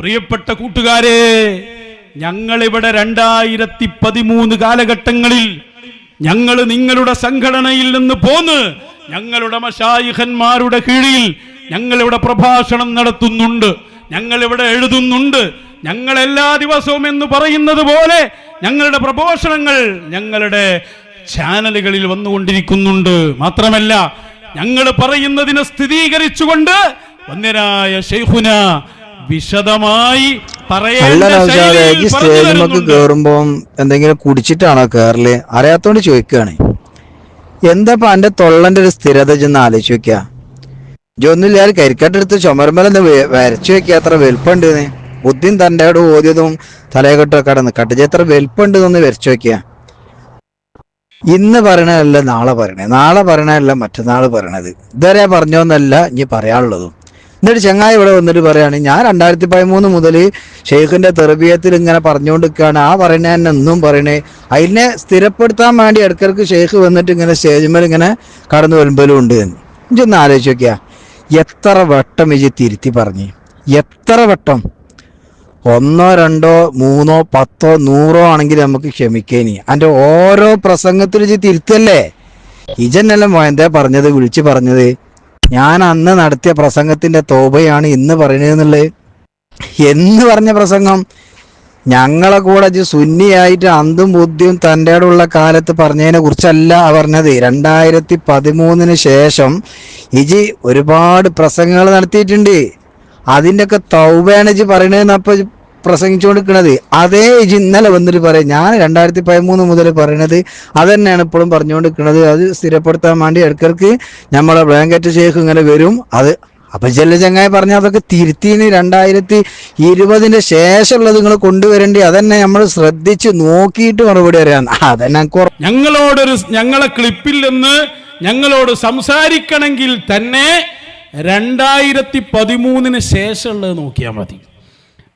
പ്രിയപ്പെട്ട കൂട്ടുകാരെ ഞങ്ങളിവിടെ രണ്ടായിരത്തി പതിമൂന്ന് കാലഘട്ടങ്ങളിൽ ഞങ്ങൾ നിങ്ങളുടെ സംഘടനയിൽ നിന്ന് പോന്ന് ഞങ്ങളുടെ മഷായിഹന്മാരുടെ കീഴിൽ ഞങ്ങളിവിടെ പ്രഭാഷണം നടത്തുന്നുണ്ട് ഞങ്ങളിവിടെ എഴുതുന്നുണ്ട് ഞങ്ങൾ എല്ലാ ദിവസവും എന്ന് പറയുന്നത് പോലെ ഞങ്ങളുടെ പ്രഭാഷണങ്ങൾ ഞങ്ങളുടെ ചാനലുകളിൽ വന്നുകൊണ്ടിരിക്കുന്നുണ്ട്. മാത്രമല്ല ഞങ്ങൾ പറയുന്നതിനെ സ്ഥിരീകരിച്ചുകൊണ്ട് വന്യരായ ഷെയ്ഖുന വിശദമായി അല്ല ഈ സ്റ്റേജിലേക്ക്. കേറുമ്പോ എന്തെങ്കിലും കുടിച്ചിട്ടാണോ കേറൽ? അറിയാത്തോണ്ട് ചോദിക്കുകയാണ് എന്താ എന്റെ തൊള്ളന്റെ ഒരു സ്ഥിരത ചെന്ന് ആലോചിച്ച് വെക്ക ജൊന്നില്ലാതെ കരിക്കട്ടെടുത്ത് ചുമരമ്പലൊന്ന് വരച്ചു വെക്കുക അത്ര വലുപ്പമുണ്ട് ബുദ്ധിയും തന്റെ ഓദ്യതും തലയെക്കെട്ടൊക്കെ കടന്ന് കട്ടിച്ച് എത്ര വലുപ്പുണ്ട് ഒന്ന് വരച്ചു വെക്കുക ഇന്ന് പറയണതല്ല നാളെ പറയണേ. നാളെ പറയണതല്ല മറ്റന്നാൾ പറയണത്. ഇതുവരെ പറഞ്ഞോന്നല്ല ഇനി പറയാനുള്ളതും. എന്നിട്ട് ചങ്ങായി ഇവിടെ വന്നിട്ട് പറയാണ് ഞാൻ രണ്ടായിരത്തി പതിമൂന്ന് മുതൽ ഷെയ്ഖിന്റെ തെറബിയത്തിൽ ഇങ്ങനെ പറഞ്ഞുകൊണ്ടിരിക്കുകയാണ്. ആ പറയണ തന്നെ എന്നും പറയണേ. അതിനെ സ്ഥിരപ്പെടുത്താൻ വേണ്ടി ഇടക്കിടക്ക് ഷെയ്ഖ് വന്നിട്ട് ഇങ്ങനെ സ്റ്റേജ് മേൽ ഇങ്ങനെ കടന്നു വരുമ്പോഴും ഉണ്ട് എന്ന്. ഇതൊന്ന് ആലോചിച്ച് നോക്കിയാ. എത്ര വട്ടം ഇജി തിരുത്തി പറഞ്ഞ്. എത്ര വട്ടം. ഒന്നോ രണ്ടോ മൂന്നോ പത്തോ നൂറോ ആണെങ്കിൽ നമുക്ക് ക്ഷമിക്കേനി. അതിന്റെ ഓരോ പ്രസംഗത്തിലും ഇജി തിരുത്തല്ലേ? ഇജന്നെല്ലാം എന്താ പറഞ്ഞത് വിളിച്ചു പറഞ്ഞത്? ഞാൻ അന്ന് നടത്തിയ പ്രസംഗത്തിന്റെ തോബയാണ് ഇന്ന് പറയുന്നതെന്നുള്ളത്. എന്ന് പറഞ്ഞ പ്രസംഗം ഞങ്ങളെ കൂടെ സുന്നിയായിട്ട് അന്തും ബുദ്ധിയും തന്റെ ഉള്ള കാലത്ത് പറഞ്ഞതിനെ കുറിച്ചല്ല പറഞ്ഞത്. രണ്ടായിരത്തി പതിമൂന്നിന് ശേഷം ഇജി ഒരുപാട് പ്രസംഗങ്ങൾ നടത്തിയിട്ടുണ്ട്. അതിന്റെ ഒക്കെ തൗബയാണ് ഇജി പറയണതെന്ന് അപ്പൊ ഇജ്ജ് പ്രസംഗിച്ചുകൊണ്ടിരിക്കണത് അതേ ഇജി ഇന്നലെ വന്നിട്ട് പറയും. ഞാൻ രണ്ടായിരത്തി പതിമൂന്ന് മുതൽ പറയണത് അത് തന്നെയാണ് ഇപ്പോഴും പറഞ്ഞുകൊണ്ടിരിക്കുന്നത്. അത് സ്ഥിരപ്പെടുത്താൻ വേണ്ടി ഇടയ്ക്കിടയ്ക്ക് നമ്മളെ ബ്ലാങ്കറ്റ് ഷേഖ് ഇങ്ങനെ വരും. അത് അപ്പൊ ചെല്ല ചങ്ങായി പറഞ്ഞ അതൊക്കെ തിരുത്തിന് രണ്ടായിരത്തി ഇരുപതിന്റെ ശേഷമുള്ളത് നിങ്ങൾ കൊണ്ടുവരേണ്ടി അതന്നെ നമ്മൾ ശ്രദ്ധിച്ച് നോക്കിയിട്ട് മറുപടി അറിയാം. അതന്നെ ഞങ്ങളോടൊരു ഞങ്ങളെ ക്ലിപ്പിൽ നിന്ന് ഞങ്ങളോട് സംസാരിക്കണമെങ്കിൽ തന്നെ രണ്ടായിരത്തി പതിമൂന്നിന് ശേഷമുള്ളത് നോക്കിയാൽ മതി.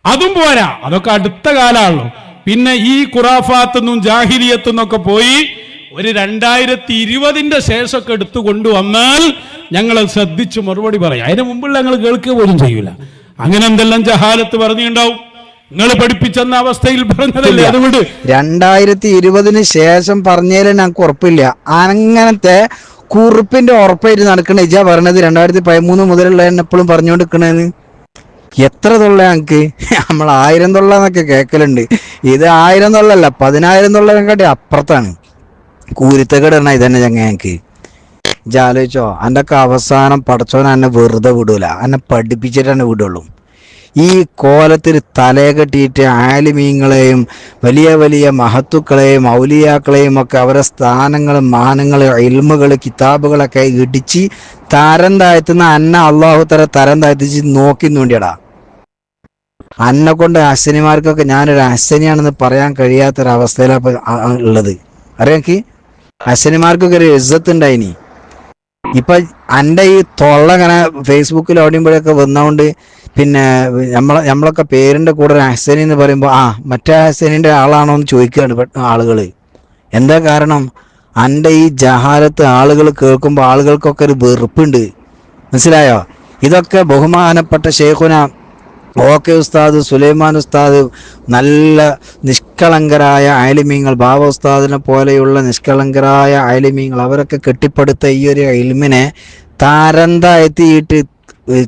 അതും പോരാ. അതൊക്കെ അടുത്ത കാലമാണല്ലോ പിന്നെ ഈ ഖുറാഫാത്തെന്നും ജാഹിലിയത്തെന്നൊക്കെ പോയി ഒരു രണ്ടായിരത്തി ഇരുപതിന്റെ ശേഷമൊക്കെ എടുത്തു കൊണ്ടുവന്നാൽ ഞങ്ങൾ ശ്രദ്ധിച്ച് മറുപടി പറയാം. അതിന് മുമ്പുള്ള ഞങ്ങൾ കേൾക്കുക പോലും ചെയ്യൂല. അങ്ങനെ എന്തെല്ലാം ജഹാലത്ത് പറഞ്ഞിട്ടുണ്ടാവും? നിങ്ങൾ പഠിപ്പിച്ചെന്ന അവസ്ഥയിൽ പറഞ്ഞതല്ലേ? അതുകൊണ്ട് രണ്ടായിരത്തി ഇരുപതിന് ശേഷം പറഞ്ഞതിൽ ഞങ്ങൾക്ക് ഉറപ്പില്ല. അങ്ങനത്തെ കുറിപ്പിന്റെ ഉറപ്പായിട്ട് നടക്കണ ഇജ പറഞ്ഞത് രണ്ടായിരത്തി പതിമൂന്ന് മുതലുള്ള എപ്പോഴും പറഞ്ഞുകൊണ്ടിരിക്കണേന്ന്. എത്ര തൊള്ള ഞങ്ങൾക്ക് നമ്മൾ ആയിരം തൊള്ള എന്നൊക്കെ കേൾക്കലുണ്ട് ഇത് ആയിരം തൊള്ളല്ല പതിനായിരം തൊള്ളതിനെക്കാട്ടി അപ്പുറത്താണ്. കൂരിത്തകടണ ഇതന്നെ ചങ്ങ ഞങ്ങൾക്ക് ജാലോചിച്ചോ എന്റെ ഒക്കെ അവസാനം പടച്ചോൻ എന്നെ വെറുതെ വിടൂല. എന്നെ പഠിപ്പിച്ചിട്ട് വിടുള്ളൂ. ഈ കോലത്തിൽ തലയെ കെട്ടിയിട്ട് ആലിമീങ്ങളെയും വലിയ വലിയ മഹത്തുക്കളെയും ഔലിയാക്കളെയും ഒക്കെ അവരെ സ്ഥാനങ്ങളും മാനങ്ങളും ഇൽമുകൾ കിതാബുകളൊക്കെ ഇടിച്ച് തരം താഴ്ത്തുന്ന അന്ന അള്ളാഹു തല തരം താഴ്ത്തിച്ച് നോക്കി നോണ്ടിയടാ അന്നെ കൊണ്ട് അശ്വനിമാർക്കൊക്കെ ഞാനൊരു അശ്വനിയാണെന്ന് പറയാൻ കഴിയാത്തൊരവസ്ഥയിലാണ് ഉള്ളത്. അറിയാക്ക് അശ്വനിമാർക്കൊക്കെ ഒരു ഇജ്ജത്ത് ഉണ്ടായിനി ഇപ്പൊ എന്റെ ഈ തൊള്ള ഇങ്ങനെ ഫേസ്ബുക്കിൽ ഓടിയുമ്പോഴൊക്കെ വന്നോണ്ട് പിന്നെ നമ്മളെ നമ്മളൊക്കെ പേരിന്റെ കൂടെ ഒരു അഹ്സനി എന്ന് പറയുമ്പോൾ ആ മറ്റേ അഹ്സനിന്റെ ആളാണോ എന്ന് ചോദിക്കുകയാണ് ആളുകൾ എന്താ കാരണം? എന്റെ ഈ ജഹാലത്ത് ആളുകൾ കേൾക്കുമ്പോൾ ആളുകൾക്കൊക്കെ ഒരു വെറുപ്പുണ്ട്. മനസ്സിലായോ? ഇതൊക്കെ ബഹുമാനപ്പെട്ട ഷെയ്ഖുന ഓക്കെ ഉസ്താദ് സുലൈമാൻ ഉസ്താദ് നല്ല നിഷ്കളങ്കരായ അയലിമീങ്ങൾ ബാബ ഉസ്താദിനെ പോലെയുള്ള നിഷ്കളങ്കരായ അയലിമീങ്ങൾ അവരൊക്കെ കെട്ടിപ്പടുത്ത ഈ ഒരു ഇൽമിനെ താരന്തായെത്തിയിട്ട്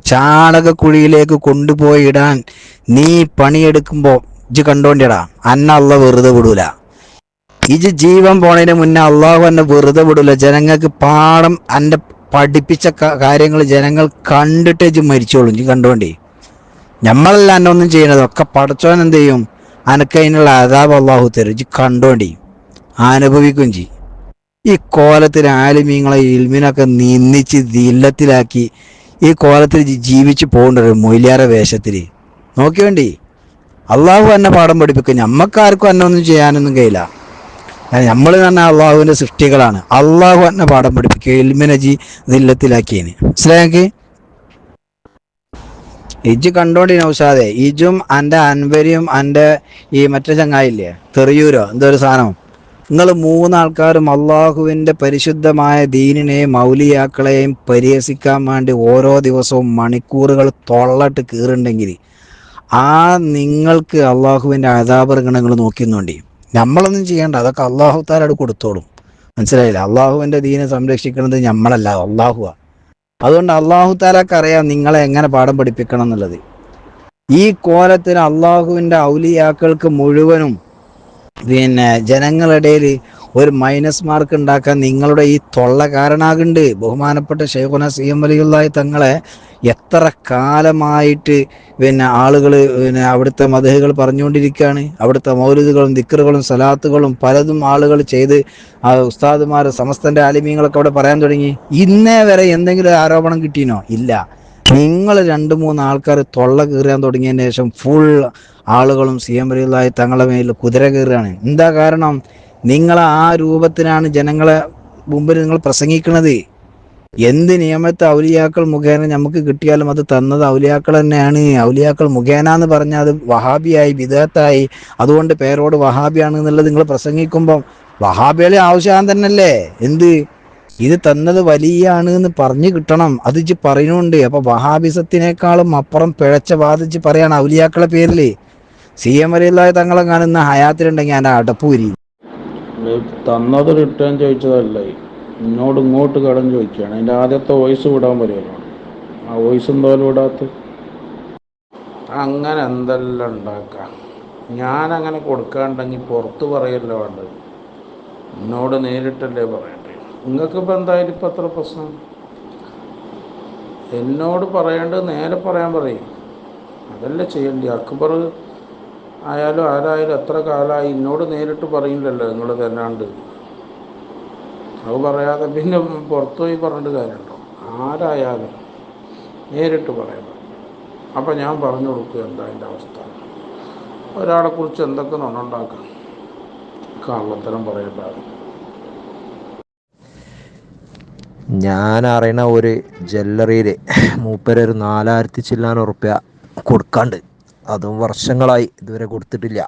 ചാണകക്കുഴിയിലേക്ക് കൊണ്ടുപോയി ഇടാൻ നീ പണിയെടുക്കുമ്പോൾ ഇജ് കണ്ടോണ്ടിടാ. അന്ന അല്ല വെറുതെ വിടൂല. ഇജ് ജീവൻ പോണതിന് മുന്നേ അള്ളാഹു എന്നെ വെറുതെ വിടൂല. ജനങ്ങൾക്ക് പാഠം എന്റെ പഠിപ്പിച്ച കാര്യങ്ങൾ ജനങ്ങൾ കണ്ടിട്ട് ഇജ് മരിച്ചോളും. ഇജ് കണ്ടോണ്ടേ. നമ്മളല്ല എന്നെ ഒന്നും ചെയ്യണത്. ഒക്കെ പടച്ചോൻ എന്ത് ചെയ്യും? അനക്ക് അതിനുള്ള അതാബ് അള്ളാഹു തരും. കണ്ടോണ്ടി. അനുഭവിക്കും ചെയ്യും ഈ കോലത്തിൽ ആലിമീങ്ങളെ ഇൽമിനൊക്കെ നിന്ദിച്ച് ദില്ലത്തിലാക്കി ഈ കോലത്തിൽ ജീവിച്ച് പോകേണ്ട ഒരു മൊയിലാര വേഷത്തിൽ നോക്കി വേണ്ടി അള്ളാഹു എന്നെ പാഠം പഠിപ്പിക്കും. ഞമ്മക്കാർക്കും എന്നെ ഒന്നും ചെയ്യാനൊന്നും കഴിയില്ല. നമ്മൾ തന്നെ അള്ളാഹുവിന്റെ സൃഷ്ടികളാണ്. അള്ളാഹു എന്നെ പാഠം പഠിപ്പിക്കുക ഇൽമിനെ ജി ദില്ലത്തിലാക്കിയതിന് മനസ്സിലാക്കി ഇജ് കണ്ടോണ്ടി നൗഷാദെ. ഇജും എന്റെ അൻവരിയും എന്റെ ഈ മറ്റേ ചങ്ങായില്ലേ? തെറിയൂരോ? എന്തോ ഒരു സാധനം. നിങ്ങൾ മൂന്നാൾക്കാരും അള്ളാഹുവിന്റെ പരിശുദ്ധമായ ദീനിനെയും മൗലിയാക്കളെയും പരിഹസിക്കാൻ വേണ്ടി ഓരോ ദിവസവും മണിക്കൂറുകൾ തൊള്ളട്ട് കീറുണ്ടെങ്കിൽ ആ നിങ്ങൾക്ക് അള്ളാഹുവിന്റെ അതാപർഗണങ്ങൾ നോക്കുന്നുണ്ട്. നമ്മളൊന്നും ചെയ്യേണ്ട. അതൊക്കെ അള്ളാഹു താരോട് കൊടുത്തോളും. മനസ്സിലായില്ല? അള്ളാഹുവിന്റെ ദീനെ സംരക്ഷിക്കുന്നത് നമ്മളല്ല അള്ളാഹുവാ. അതുകൊണ്ട് അള്ളാഹു താലാക്ക് അറിയാം നിങ്ങളെ എങ്ങനെ പാഠം പഠിപ്പിക്കണം എന്നുള്ളത്. ഈ കോലത്തിന് അള്ളാഹുവിന്റെ ഔലിയാക്കൾക്ക് മുഴുവനും പിന്നെ ജനങ്ങളിടയിൽ ഒരു മൈനസ് മാർക്ക് ഉണ്ടാക്കാൻ നിങ്ങളുടെ ഈ തൊള്ള കാരണാകുണ്ട് ബഹുമാനപ്പെട്ട ഷെയ്ഖുന സി എം വലിയുള്ള തങ്ങളെ എത്ര കാലമായിട്ട് പിന്നെ ആളുകൾ പിന്നെ അവിടുത്തെ മതഹുകൾ പറഞ്ഞുകൊണ്ടിരിക്കുകയാണ്. അവിടുത്തെ മൗലിദുകളും ദിക്കറുകളും സലാത്തുകളും പലതും ആളുകൾ ചെയ്ത് ആ ഉസ്താദുമാർ സമസ്തന്റെ ആലിമീങ്ങളൊക്കെ അവിടെ പറയാൻ തുടങ്ങി. ഇന്നേ വരെ എന്തെങ്കിലും ആരോപണം കിട്ടിയിനോ ഇല്ല. നിങ്ങൾ രണ്ട് മൂന്ന് ആൾക്കാർ തൊള്ള കീറാൻ തുടങ്ങിയതിന് ശേഷം ഫുൾ ആളുകളും സി എം റിയുള്ളതായി തങ്ങളുടെ മേലിൽ കുതിര കീറുകയാണ്. എന്താ കാരണം? നിങ്ങൾ ആ രൂപത്തിനാണ് ജനങ്ങളെ മുമ്പിൽ നിങ്ങൾ പ്രസംഗിക്കുന്നത്. എന്ത് നിയമത്തെ ഔലിയാക്കൾ മുഖേന നമുക്ക് കിട്ടിയാലും അത് തന്നത് ഔലിയാക്കൾ തന്നെയാണ്. ഔലിയാക്കൾ മുഖേന എന്ന് പറഞ്ഞാൽ അത് വഹാബിയായി വിദേഹത്തായി അതുകൊണ്ട് പേരോട് വഹാബിയാണ് എന്നുള്ളത് നിങ്ങൾ പ്രസംഗിക്കുമ്പം വഹാബികളെ ആവശ്യം തന്നെയല്ലേ? എന്ത്? ഇത് തന്നത് വലിയാണ് എന്ന് പറഞ്ഞു കിട്ടണം. അത് ഇച്ച് പറയുന്നുണ്ട്. അപ്പൊ വഹാബിസത്തിനേക്കാളും അപ്പുറം പിഴച്ച വാദിച്ച് പറയാണ് ഔലിയാക്കളെ പേരിൽ സി എം വരെയുള്ള തങ്ങളെ കാണുന്ന ഹയാത്തിലുണ്ടെങ്കിൽ ഞാൻ അടപ്പൂരി തന്നത് റിട്ടേൺ ചോദിച്ചതല്ല? എന്നോട് ഇങ്ങോട്ട് കടം ചോദിക്കുകയാണ്. അതിന്റെ ആദ്യത്തെ വോയിസ് വിടാൻ പറയുമല്ലോ ആ വോയിസ് എന്തായാലും വിടാത്ത അങ്ങനെ എന്തെല്ലാം ഉണ്ടാക്കാം? ഞാനങ്ങനെ കൊടുക്കാണ്ടെങ്കിൽ പുറത്ത് പറയല്ലോ വേണ്ടത് എന്നോട് നേരിട്ടല്ലേ പറയണ്ടേ? നിങ്ങൾക്കിപ്പോൾ എന്തായാലും ഇപ്പം അത്ര പ്രശ്നം? എന്നോട് പറയേണ്ടത് നേരെ പറയാൻ പറയും. അതല്ലേ ചെയ്യേണ്ടി അക്ബർ ആയാലും ആരായാലും എത്ര കാലമായി എന്നോട് നേരിട്ട് പറയില്ലല്ലോ നിങ്ങൾ തന്നാണ്ട്. അത് പറയാതെ പിന്നെ പുറത്തു പോയി പറഞ്ഞിട്ട് കാര്യമുണ്ടോ? ആരായാലും നേരിട്ട് പറയണം. അപ്പം ഞാൻ പറഞ്ഞു കൊടുക്കുക എന്താ എന്റെ അവസ്ഥ. ഒരാളെക്കുറിച്ച് എന്തൊക്കെ നുണുണ്ടാക്കാം കള്ളത്തരം പറയണ്ടാകും ഞാൻ അറിയണ ഒരു ജ്വല്ലറിയിൽ മൂപ്പര് ഒരു നാലായിരത്തി ചില്ലാൻ ഉറുപ്യ കൊടുക്കാണ്ട്. അതും വർഷങ്ങളായി ഇതുവരെ കൊടുത്തിട്ടില്ല.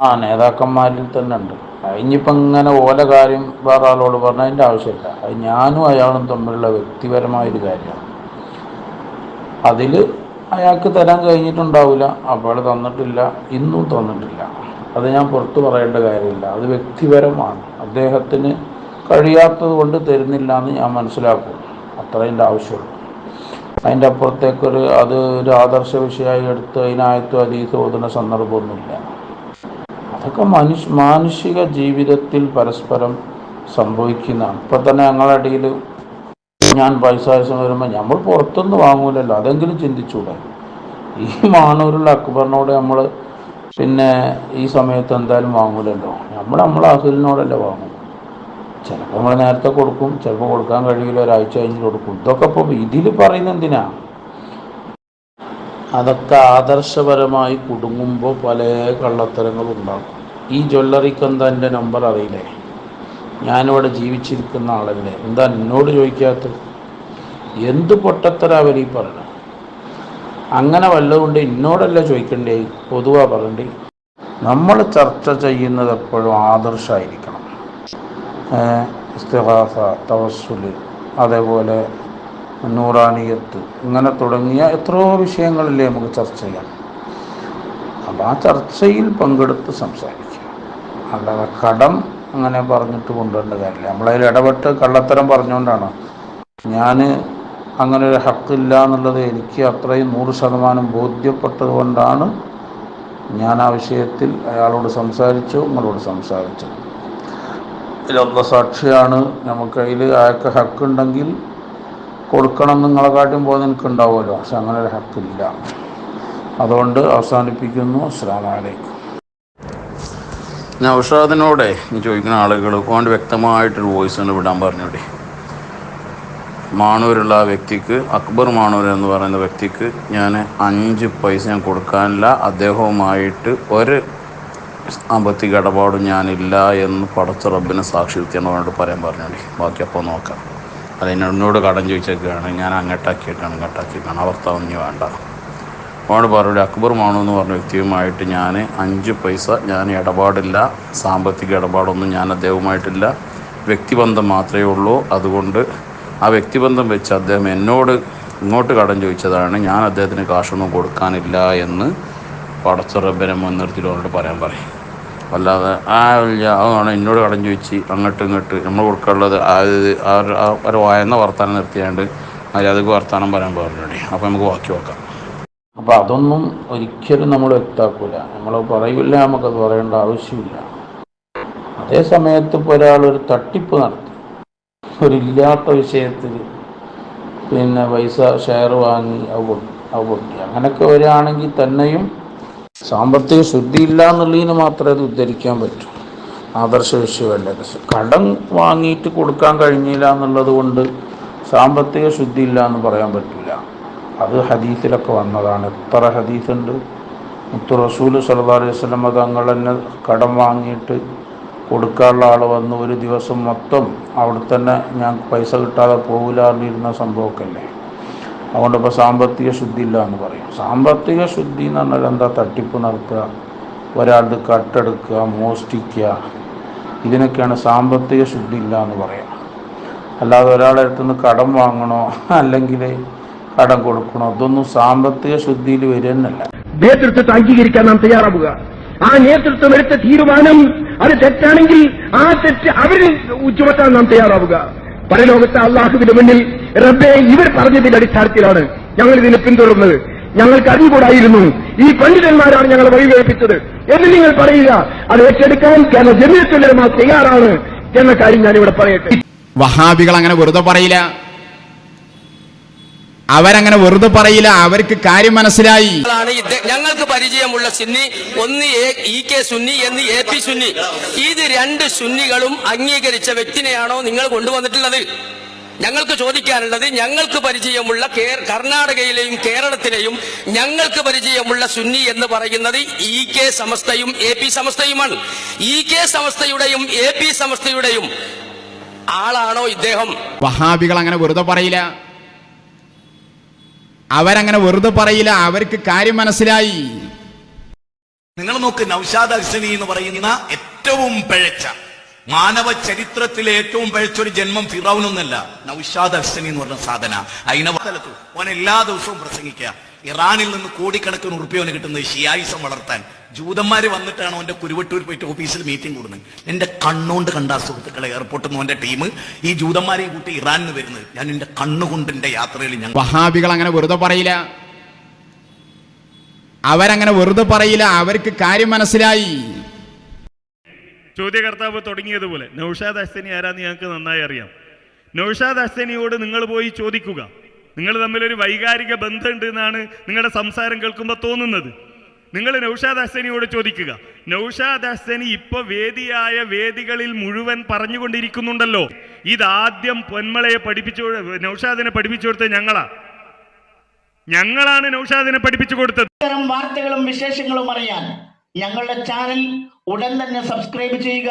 ആ നേതാക്കന്മാരിൽ തന്നെ ഉണ്ട്. അതിനിപ്പം ഇങ്ങനെ ഓല കാര്യം വേറെ ആളോട് പറഞ്ഞാൽ അതിന്റെ ആവശ്യമില്ല. അത് ഞാനും അയാളും തമ്മിലുള്ള വ്യക്തിപരമായൊരു കാര്യമാണ്. അതിൽ അയാൾക്ക് തരാൻ കഴിഞ്ഞിട്ടുണ്ടാവില്ല അപ്പോൾ തന്നിട്ടില്ല ഇന്നും തന്നിട്ടില്ല. അത് ഞാൻ പുറത്ത് പറയേണ്ട കാര്യമില്ല. അത് വ്യക്തിപരമാണ്. അദ്ദേഹത്തിന് കഴിയാത്തത് കൊണ്ട് തരുന്നില്ല എന്ന് ഞാൻ മനസ്സിലാക്കും. അത്രയും ആവശ്യമുള്ളൂ. അതിന്റെ അപ്പുറത്തേക്കൊരു അത് ഒരു ആദർശ വിഷയമായി എടുത്ത് അതിനായത്തും അതീ ഓതുന്ന സന്ദർഭമൊന്നുമില്ല. അതൊക്കെ മനുഷ്യ മാനുഷിക ജീവിതത്തിൽ പരസ്പരം സംഭവിക്കുന്നതാണ് ഇപ്പം തന്നെ ഞങ്ങളുടെ ഞാൻ പൈസ ആവശ്യം വരുമ്പോൾ നമ്മൾ പുറത്തുനിന്ന് വാങ്ങൂലല്ലോ. അതെങ്കിലും ചിന്തിച്ചൂടെ. ഈ മാണൂരുള്ള അക്ബറിനോട് നമ്മൾ പിന്നെ ഈ സമയത്ത് എന്തായാലും വാങ്ങൂലല്ലോ. നമ്മൾ നമ്മൾ അസുലിനോടല്ലേ വാങ്ങും. ചിലപ്പോൾ നമ്മൾ നേരത്തെ കൊടുക്കും ചിലപ്പോൾ കൊടുക്കാൻ കഴിയില്ല. ഒരാഴ്ച കഴിഞ്ഞ് കൊടുക്കും. ഇതൊക്കെ ഇപ്പോൾ ഇതിൽ പറയുന്ന എന്തിനാ? അതൊക്കെ ആദർശപരമായി കുടുങ്ങുമ്പോൾ പല കള്ളത്തരങ്ങളും ഉണ്ടാകും ഈ ജ്വല്ലറിക്കെന്താ എന്റെ നമ്പർ അറിയില്ലേ? ഞാനിവിടെ ജീവിച്ചിരിക്കുന്ന ആളല്ലേ. എന്താ എന്നോട് ചോദിക്കാത്തത്? എന്ത് പൊട്ടത്തരാവൻ ഈ പറയണത് അങ്ങനെ വല്ലതുകൊണ്ട് എന്നോടല്ല ചോദിക്കണ്ടേ? പൊതുവാ പറയണ്ടേ. നമ്മൾ ചർച്ച ചെയ്യുന്നത് എപ്പോഴും ആദർശമായിരിക്കണം. ഇസ്തിഹാസ തവസ്സുൽ അതേപോലെ നൂറാനിയത്ത്. ഇങ്ങനെ തുടങ്ങിയ എത്രയോ വിഷയങ്ങളില്ലേ നമുക്ക് ചർച്ച ചെയ്യാം. അപ്പം ആ ചർച്ചയിൽ പങ്കെടുത്ത് സംസാരിക്കുക അല്ലാതെ കടം അങ്ങനെ പറഞ്ഞിട്ട് കൊണ്ടുവരേണ്ട കാര്യമില്ല. നമ്മളതിൽ ഇടപെട്ട് കള്ളത്തരം പറഞ്ഞുകൊണ്ടാണ്. ഞാൻ അങ്ങനെ ഒരു ഹക്കില്ല എന്നുള്ളത് എനിക്ക് അത്രയും നൂറ് ശതമാനം ബോധ്യപ്പെട്ടത് കൊണ്ടാണ് ഞാൻ ആ വിഷയത്തിൽ അയാളോട് സംസാരിച്ചു നിങ്ങളോട് സംസാരിച്ചു ഇതിലൊക്കെ സാക്ഷിയാണ്. നമുക്കതിൽ അയാൾക്ക് ഹക്കുണ്ടെങ്കിൽ കൊടുക്കണം നിങ്ങളെ കാട്ടും പോലെ എനിക്കുണ്ടാവുമല്ലോ പക്ഷെ അങ്ങനെ ഒരു ഹക്കില്ല. അതുകൊണ്ട് അവസാനിപ്പിക്കുന്നു. ഞാൻ ഉഷാദിനോടെ ചോദിക്കുന്ന ആളുകൾ കൊണ്ട് വ്യക്തമായിട്ടൊരു വോയിസ് ഒന്ന് വിടാൻ പറഞ്ഞൂടെ. മാണൂരുള്ള ആ വ്യക്തിക്ക് അക്ബർ മാണൂർ എന്ന് പറയുന്ന വ്യക്തിക്ക് ഞാൻ അഞ്ച് പൈസ ഞാൻ കൊടുക്കാനില്ല. അദ്ദേഹവുമായിട്ട് ഒരു സാമ്പത്തിക ഇടപാടും ഞാനില്ല എന്ന് പടച്ച റബ്ബിനെ സാക്ഷി നിർത്തിയാണ് അവനോട് പറയാൻ പറഞ്ഞു ബാക്കി അപ്പോൾ നോക്കാം. അത് എന്നോട് കടം ചോദിച്ചൊക്കെയാണ് ഞാൻ അങ്ങോട്ടാക്കിയിട്ടാണ് ഇങ്ങോട്ടാക്കിയിട്ടാണ് ഭർത്താവ് ഇനി വേണ്ട. അവനോട് പറഞ്ഞു അക്ബർ മാണു എന്ന് പറഞ്ഞ വ്യക്തിയുമായിട്ട് ഞാൻ അഞ്ച് പൈസ ഞാൻ ഇടപാടില്ല. സാമ്പത്തിക ഇടപാടൊന്നും ഞാൻ അദ്ദേഹവുമായിട്ടില്ല. വ്യക്തിബന്ധം മാത്രമേ ഉള്ളൂ. അതുകൊണ്ട് ആ വ്യക്തിബന്ധം വെച്ച് അദ്ദേഹം എന്നോട് ഇങ്ങോട്ട് കടം ചോദിച്ചതാണ്. ഞാൻ അദ്ദേഹത്തിന് കാശൊന്നും കൊടുക്കാനില്ല എന്ന് പടച്ചുറബിനെ മുൻനിർത്തിയിട്ട് പറയാൻ പറയും. അല്ലാതെ ആ ഇല്ല അതാണ് എന്നോട് കടം ചോദിച്ച് അങ്ങോട്ട് ഇങ്ങോട്ട് നമ്മൾ കൊടുക്കാനുള്ളത്. ആ ഒരു വായന്ന വർത്താനം നിർത്തിയാണ്ട് മര്യാദയ്ക്ക് വർത്താനം പറയാൻ പാടില്ലേ അപ്പോൾ നമുക്ക് ബാക്കി വെക്കാം അപ്പോൾ അതൊന്നും ഒരിക്കലും നമ്മൾ വ്യക്താക്കൂല നമ്മൾ പറയില്ല നമുക്കത് പറയേണ്ട ആവശ്യമില്ല. അതേ സമയത്ത് ഇപ്പോൾ ഒരാൾ ഒരു തട്ടിപ്പ് നടത്തി. ഒരില്ലാത്ത വിഷയത്തിൽ പിന്നെ പൈസ ഷെയർ വാങ്ങി അത് പൊട്ടി അത് പൊട്ടി അങ്ങനെയൊക്കെ വരികയാണെങ്കിൽ തന്നെയും സാമ്പത്തിക ശുദ്ധി ഇല്ല എന്നുള്ളതിന് മാത്രമേ അത് ഉദ്ധരിക്കാൻ പറ്റൂ. ആദർശ വിഷയമല്ല കടം വാങ്ങിയിട്ട് കൊടുക്കാൻ കഴിഞ്ഞില്ല എന്നുള്ളത് കൊണ്ട് സാമ്പത്തിക ശുദ്ധി ഇല്ല എന്ന് പറയാൻ പറ്റില്ല അത് ഹദീസിലൊക്കെ വന്നതാണ്. എത്ര ഹദീസുണ്ട്? മുത്തു റസൂൽ സല്ലല്ലാഹു അലൈഹി വസല്ലം തങ്ങൾ തന്നെ കടം വാങ്ങിയിട്ട് കൊടുക്കാനുള്ള ആൾ വന്ന് ഒരു ദിവസം മൊത്തം അവിടെ തന്നെ ഞാൻ പൈസ കിട്ടാതെ പോകില്ല എന്നിരുന്ന സംഭവമൊക്കെ അല്ലേ? അതുകൊണ്ട് ഇപ്പോൾ സാമ്പത്തിക ശുദ്ധി ഇല്ല എന്ന് പറയും. സാമ്പത്തിക ശുദ്ധി എന്ന് പറഞ്ഞാൽ എന്താ? തട്ടിപ്പ് നടത്തുക ഒരാളുടെ കട്ടെടുക്കുക മോഷ്ടിക്കുക. ഇതിനൊക്കെയാണ് സാമ്പത്തിക ശുദ്ധി ഇല്ല എന്ന് പറയാം. അല്ലാതെ ഒരാളെ അടുത്തുനിന്ന് കടം വാങ്ങണോ? അല്ലെങ്കിൽ കടം കൊടുക്കണോ? അതൊന്നും സാമ്പത്തിക ശുദ്ധിയിൽ വരുന്നല്ല നേതൃത്വത്തെ അംഗീകരിക്കാൻ നാം തയ്യാറാവുക. ആ നേതൃത്വം എടുത്ത തീരുമാനം അത് തെറ്റാണെങ്കിൽ ആ തെറ്റ് അവരിൽ ചുമത്താൻ നാം തയ്യാറാവുക. പരലോകത്തെ അള്ളാഹുവിന്റെ മുന്നിൽ റബ്ബെ ഇവർ പറഞ്ഞതിന്റെ അടിസ്ഥാനത്തിലാണ് ഞങ്ങൾ ഇതിനെ പിന്തുടർന്നത്. ഞങ്ങൾക്ക് അറിഞ്ഞുകൂടായിരുന്നു. ഈ പണ്ഡിതന്മാരാണ് ഞങ്ങൾ വഴിവേൽപ്പിച്ചത് എന്ന് നിങ്ങൾ പറയുക. അത് ഏറ്റെടുക്കാൻ ജമീയത്തുലമ തയ്യാറാണ് എന്ന കാര്യം ഞാനിവിടെ പറയട്ടെ. വഹാബികൾ അങ്ങനെ വെറുതെ പറയില്ല. അവരങ്ങനെ വെറുതെ പറയില്ല. അവർക്ക് കാര്യം മനസ്സിലായി. ഞങ്ങൾക്ക് പരിചയമുള്ള സുന്നി ഒന്ന് ഇ കെ സുന്നി എന്ന് എ പി സുന്നി. ഇത് രണ്ട് സുന്നികളും അംഗീകരിച്ച വ്യക്തിനെയാണോ നിങ്ങൾ കൊണ്ടുവന്നിട്ടുള്ളത്? ഞങ്ങൾക്ക് ചോദിക്കാനുള്ളത് ഞങ്ങൾക്ക് പരിചയമുള്ള കർണാടകയിലെയും കേരളത്തിലെയും ഞങ്ങൾക്ക് പരിചയമുള്ള സുന്നി എന്ന് പറയുന്നത് ഇ കെ സമസ്തയും എ പി സമസ്തയുമാണ്. ഇ കെ സമസ്തയുടെയും എ പി സമസ്തയുടെയും ആളാണോ ഇദ്ദേഹം? വഹാബികൾ അങ്ങനെ വെറുതെ പറയില്ല. അവരങ്ങനെ വെറുതെ പറയില്ല. അവർക്ക് കാര്യം മനസ്സിലായി. നിങ്ങൾ നോക്ക് നൌഷാദ് അഹ്സനി എന്ന് പറയുന്ന ഏറ്റവും പിഴച്ച മാനവ ചരിത്രത്തിലെ ഏറ്റവും പഴച്ച ഒരു ജന്മം ഫിറൌനൊന്നല്ല നൌഷാദ് അഹ്സനി എന്ന് പറഞ്ഞ സാധന. അതിനെ ഓൻ എല്ലാ ദിവസവും പ്രസംഗിക്കുക. ഇറാനിൽ നിന്ന് കോടിക്കണക്കിന് ഉറുപ്പിയോന് കിട്ടുന്നത് ഷിയായിസം വളർത്താൻ. ജൂതന്മാർ വന്നിട്ടാണ് അവന്റെ കുരുവട്ടൂർ പോയിട്ട് ഓഫീസിൽ മീറ്റിംഗ് കൂടുന്നത്. എന്റെ കണ്ണുകൊണ്ട് കണ്ട സുഹൃത്തുക്കളെ എയർപോർട്ടിൽ നിന്ന് അവന്റെ ടീം ഈ ജൂതന്മാരെ കൂട്ടി ഇറാനിന് വരുന്നത്. ഞാൻ എന്റെ കണ്ണുകൊണ്ട് എന്റെ യാത്രയിൽ ഞാൻ വഹാബികൾ അങ്ങനെ വെറുതെ പറയില്ല. അവരങ്ങനെ വെറുതെ പറയില്ല. അവർക്ക് കാര്യം മനസ്സിലായി. ചോദ്യകർത്താവ് തുടങ്ങിയതുപോലെ നൌഷാദ് അസ്തനി ആരാന്ന് ഞങ്ങൾക്ക് നന്നായി അറിയാം. നൌഷാദ് അസ്തനിയോട് നിങ്ങൾ പോയി ചോദിക്കുക. നിങ്ങൾ തമ്മിലൊരു വൈകാരിക ബന്ധമുണ്ട് എന്നാണ് നിങ്ങളുടെ സംസാരം കേൾക്കുമ്പോൾ തോന്നുന്നത്. നിങ്ങൾ നൌഷാദ് അഹ്സനിയോട് ചോദിക്കുക നൌഷാദ് അഹ്സനി ഇപ്പൊ വേദിയായ വേദികളിൽ മുഴുവൻ പറഞ്ഞുകൊണ്ടിരിക്കുന്നുണ്ടല്ലോ. ഇതാദ്യം പൊന്മളയെ പഠിപ്പിച്ചു നൌഷാദിനെ പഠിപ്പിച്ചു കൊടുത്തത് ഞങ്ങളാ. ഞങ്ങളാണ് നൌഷാദിനെ പഠിപ്പിച്ചു കൊടുത്തത്. ഇത്തരം വാർത്തകളും വിശേഷങ്ങളും അറിയാൻ ഞങ്ങളുടെ ചാനൽ ഉടൻ തന്നെ സബ്സ്ക്രൈബ് ചെയ്യുക.